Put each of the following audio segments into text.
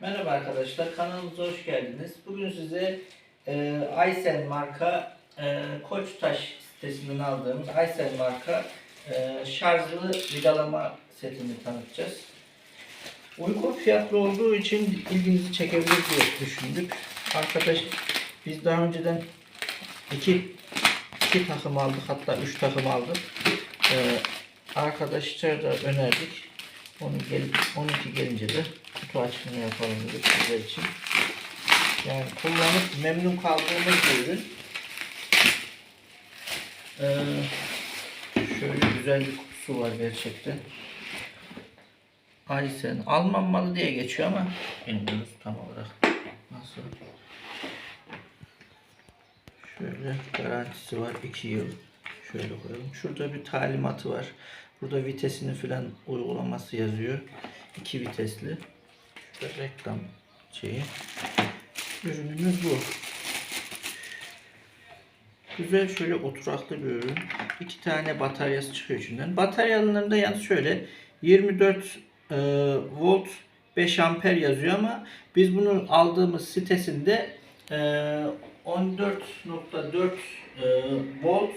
Merhaba arkadaşlar, kanalımıza hoş geldiniz. Bugün size e, Aysel marka e, Koçtaş sitesinden aldığımız Aysel marka e, şarjlı vidalama setini tanıtacağız. Uygun fiyatlı olduğu için ilginizi çekebilir diye düşündük. Arkadaş biz daha önceden iki, iki takım aldık hatta üç takım aldık. E, arkadaşlara da önerdik. Onu gelip 12 gelince de kutu açımını yapalım dedik sizler için. Yani kullanıp memnun kaldığımız bir ürün. Ee, şöyle güzel bir kutusu var gerçekten. Aysen Alman malı diye geçiyor ama bilmiyoruz tam olarak nasıl. Şöyle garantisi var 2 yıl. Şöyle koyalım. Şurada bir talimatı var. Burada vitesini filan uygulaması yazıyor. İki vitesli. Şurada reklam şeyi. Ürünümüz bu. Güzel şöyle oturaklı bir ürün. İki tane bataryası çıkıyor içinden. Bataryalarında yalnız şöyle 24 e, volt 5 amper yazıyor ama biz bunu aldığımız sitesinde e, 14.4 e, volt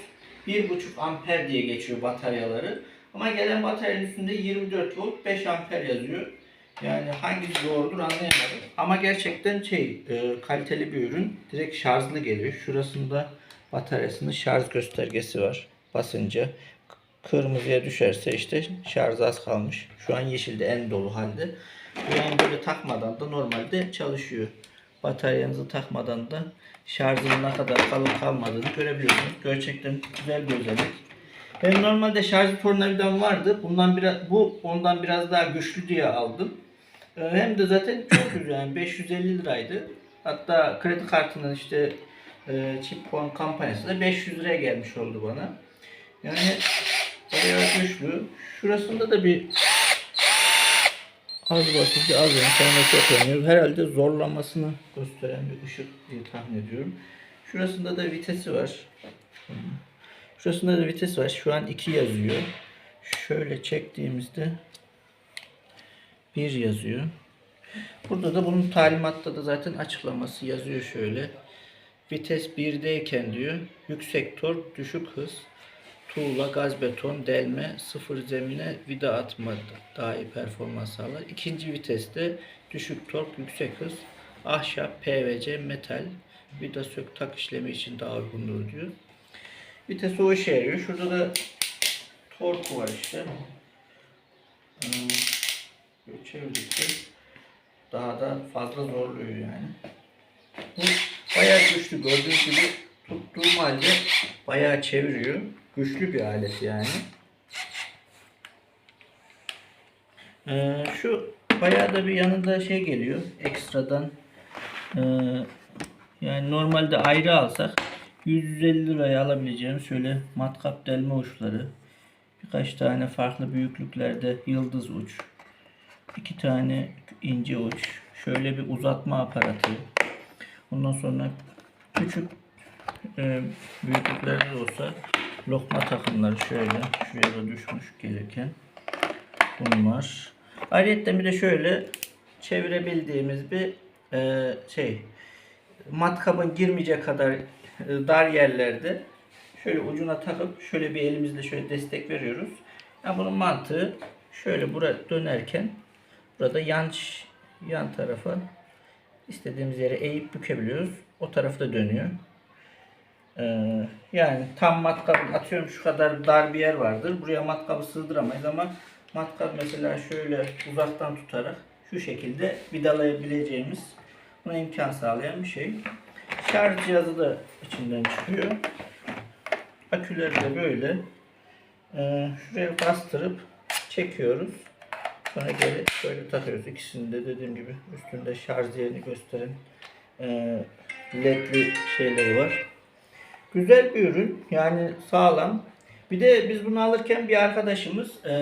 1.5 amper diye geçiyor bataryaları. Ama gelen bataryanın üstünde 24 volt 5 amper yazıyor. Yani hangisi doğrudur anlayamadım. Ama gerçekten şey e, kaliteli bir ürün. Direkt şarjlı geliyor. Şurasında bataryasının şarj göstergesi var. Basınca kırmızıya düşerse işte şarj az kalmış. Şu an yeşilde en dolu halde. Yani böyle takmadan da normalde çalışıyor. Bataryanızı takmadan da şarjın ne kadar kalın kalmadığını görebiliyorsunuz. Gerçekten güzel bir özellik. Benim normalde şarjlı tornavidam vardı. Bundan biraz bu ondan biraz daha güçlü diye aldım. Ee, Hem de zaten çok güzel yani 550 liraydı. Hatta kredi kartının işte e, çip puan kampanyası da 500 liraya gelmiş oldu bana. Yani bayağı güçlü. Şurasında da bir az basit bir az çok yanıyor. Herhalde zorlamasını gösteren bir ışık diye tahmin ediyorum. Şurasında da vitesi var. Şurasında da vites var. Şu an 2 yazıyor. Şöyle çektiğimizde 1 yazıyor. Burada da bunun talimatta da zaten açıklaması yazıyor şöyle. Vites 1'deyken diyor yüksek tork, düşük hız, tuğla, gaz beton, delme, sıfır zemine vida atma daha iyi performans sağlar. İkinci viteste düşük tork, yüksek hız, ahşap, PVC, metal, vida sök tak işlemi için daha uygundur diyor. Vites o işe yarıyor. Şurada da torku var işte. Hmm, çevirdikçe daha da fazla zorluyor yani. Bu bayağı güçlü. Gördüğünüz gibi tuttuğum halde bayağı çeviriyor. Güçlü bir alet yani. Ee, şu bayağı da bir yanında şey geliyor. Ekstradan ee, yani normalde ayrı alsak 150 liraya alabileceğim şöyle matkap delme uçları. Birkaç tane farklı büyüklüklerde yıldız uç. İki tane ince uç. Şöyle bir uzatma aparatı. Ondan sonra küçük e, büyüklüklerde de olsa lokma takımları şöyle şuraya da düşmüş gelirken bunlar. Ayrıca bir de şöyle çevirebildiğimiz bir e, şey matkabın girmeyecek kadar e, dar yerlerde şöyle ucuna takıp şöyle bir elimizle şöyle destek veriyoruz. Yani bunun mantığı şöyle buraya dönerken burada yan yan tarafa istediğimiz yere eğip bükebiliyoruz. O tarafta dönüyor. Ee, yani tam matkap atıyorum şu kadar dar bir yer vardır. Buraya matkabı sığdıramayız ama matkap mesela şöyle uzaktan tutarak şu şekilde vidalayabileceğimiz buna imkan sağlayan bir şey. Şarj cihazı da içinden çıkıyor. Aküleri de böyle. Ee, şuraya bastırıp çekiyoruz. Sonra geri şöyle takıyoruz. İkisini de dediğim gibi üstünde şarj yerini gösteren e, ledli şeyleri var. Güzel bir ürün. Yani sağlam. Bir de biz bunu alırken bir arkadaşımız e,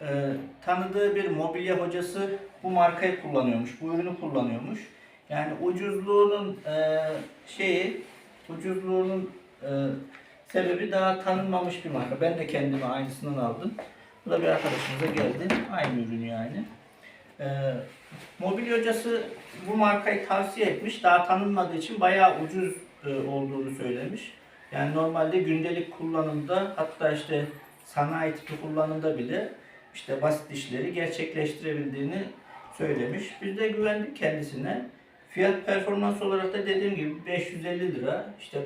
e, tanıdığı bir mobilya hocası bu markayı kullanıyormuş. Bu ürünü kullanıyormuş. Yani ucuzluğunun e, şeyi, ucuzluğunun e, sebebi daha tanınmamış bir marka. Ben de kendime aynısından aldım. Bu da bir arkadaşımıza geldi. Aynı ürün yani. Ee, mobilya hocası bu markayı tavsiye etmiş. Daha tanınmadığı için bayağı ucuz e, olduğunu söylemiş. Yani normalde gündelik kullanımda hatta işte sanayi tipi kullanımda bile işte basit işleri gerçekleştirebildiğini söylemiş. Biz de güvendik kendisine. Fiyat performans olarak da dediğim gibi 550 lira işte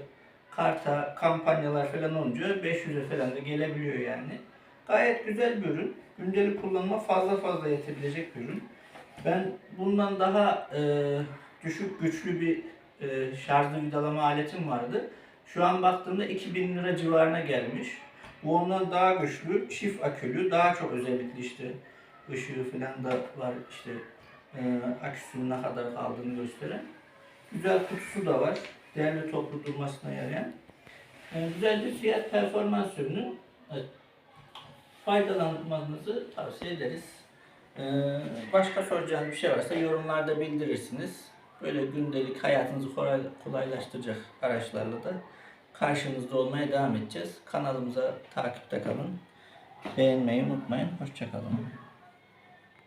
karta kampanyalar falan olunca 500'e falan da gelebiliyor yani. Gayet güzel bir ürün. Gündelik kullanıma fazla fazla yetebilecek bir ürün. Ben bundan daha e, düşük güçlü bir e, şarjlı vidalama aletim vardı. Şu an baktığımda 2000 lira civarına gelmiş. Bu ondan daha güçlü, çift akülü, daha çok özellikli işte ışığı falan da var işte e, aküsünün ne kadar kaldığını gösteren. Güzel kutusu da var. Değerli toplu durmasına yarayan. E, güzel bir fiyat performans ürünü. Evet. Faydalanmanızı tavsiye ederiz. E, başka soracağınız bir şey varsa yorumlarda bildirirsiniz. Böyle gündelik hayatınızı kolay- kolaylaştıracak araçlarla da karşınızda olmaya devam edeceğiz. Kanalımıza takipte kalın. Beğenmeyi unutmayın. Hoşçakalın.